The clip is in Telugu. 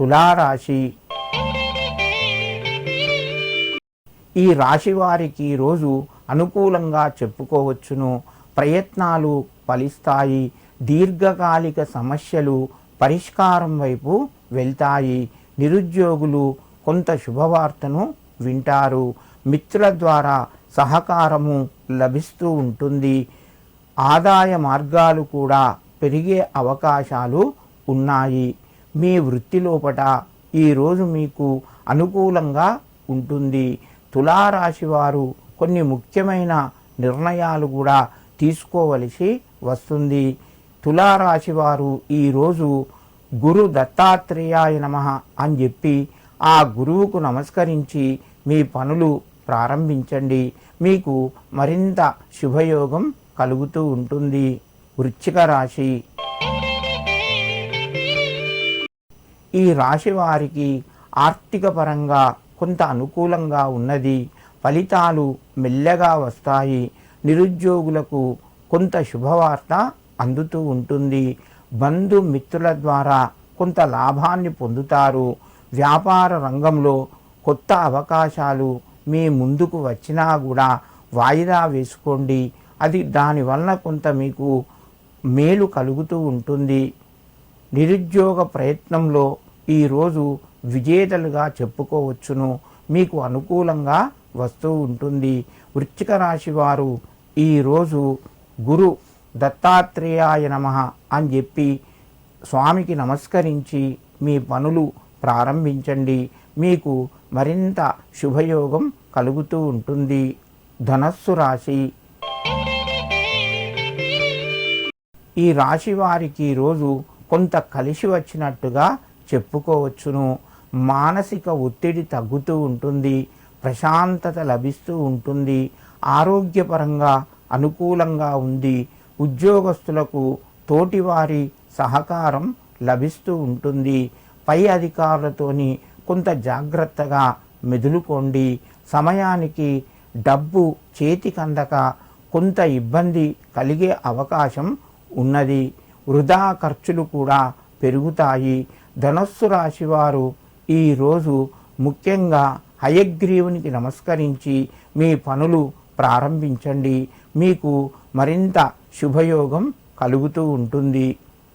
తులారాశి. ఈ రాశి వారికి రోజు అనుకూలంగా చెప్పుకోవచ్చును. ప్రయత్నాలు ఫలిస్తాయి. దీర్ఘకాలిక సమస్యలు పరిష్కారం వైపు వెళ్తాయి. నిరుద్యోగులు కొంత శుభవార్తను వింటారు. మిత్రుల ద్వారా సహకారము లభిస్తూ ఉంటుంది. ఆదాయ మార్గాలు కూడా పెరిగే అవకాశాలు ఉన్నాయి. మీ వృత్తి లోపట ఈరోజు మీకు అనుకూలంగా ఉంటుంది. తులారాశి వారు కొన్ని ముఖ్యమైన నిర్ణయాలు కూడా తీసుకోవలసి వస్తుంది. తులారాశి వారు ఈరోజు గురు దత్తాత్రేయాయ నమ అని చెప్పి ఆ గురువుకు నమస్కరించి మీ పనులు ప్రారంభించండి. మీకు మరింత శుభయోగం కలుగుతూ ఉంటుంది. వృశ్చిక రాశి ఈ రాశి వారికి ఆర్థిక పరంగా కొంత అనుకూలంగా ఉన్నది. ఫలితాలు మెల్లగా వస్తాయి. నిరుద్యోగులకు కొంత శుభవార్త అందుతూ ఉంటుంది. బంధుమిత్రుల ద్వారా కొంత లాభాన్ని పొందుతారు. వ్యాపార రంగంలో కొత్త అవకాశాలు మీ ముందుకు వచ్చినా కూడా వాయిదా వేసుకోండి. అది దానివల్ల కొంత మీకు మేలు కలుగుతూ ఉంటుంది. నిరుద్యోగ ప్రయత్నంలో ఈరోజు విజేతలుగా చెప్పుకోవచ్చును. మీకు అనుకూలంగా వస్తూ ఉంటుంది. వృశ్చిక రాశి వారు ఈరోజు గురు దత్తాత్రేయాయ నమ అని చెప్పి స్వామికి నమస్కరించి మీ పనులు ప్రారంభించండి. మీకు మరింత శుభయోగం కలుగుతూ ఉంటుంది. ధనస్సు రాశి. ఈ రాశి వారికి రోజు కొంత కలిసి వచ్చినట్టుగా చెప్పుకోవచ్చును. మానసిక ఒత్తిడి తగ్గుతూ ఉంటుంది ప్రశాంతత లభిస్తూ ఉంటుంది ఆరోగ్యపరంగా అనుకూలంగా ఉంది ఉద్యోగస్తులకు తోటివారి సహకారం లభిస్తూ ఉంటుంది. పై అధికారులతోని కొంత జాగ్రత్తగా మెదులుకోండి. సమయానికి డబ్బు చేతికందక కొంత ఇబ్బంది కలిగే అవకాశం ఉన్నది. వృధా ఖర్చులు కూడా పెరుగుతాయి. ధనస్సు రాశివారు ఈరోజు ముఖ్యంగా హయగ్రీవునికి నమస్కరించి మీ పనులు ప్రారంభించండి. మీకు మరింత శుభయోగం కలుగుతూ ఉంటుంది.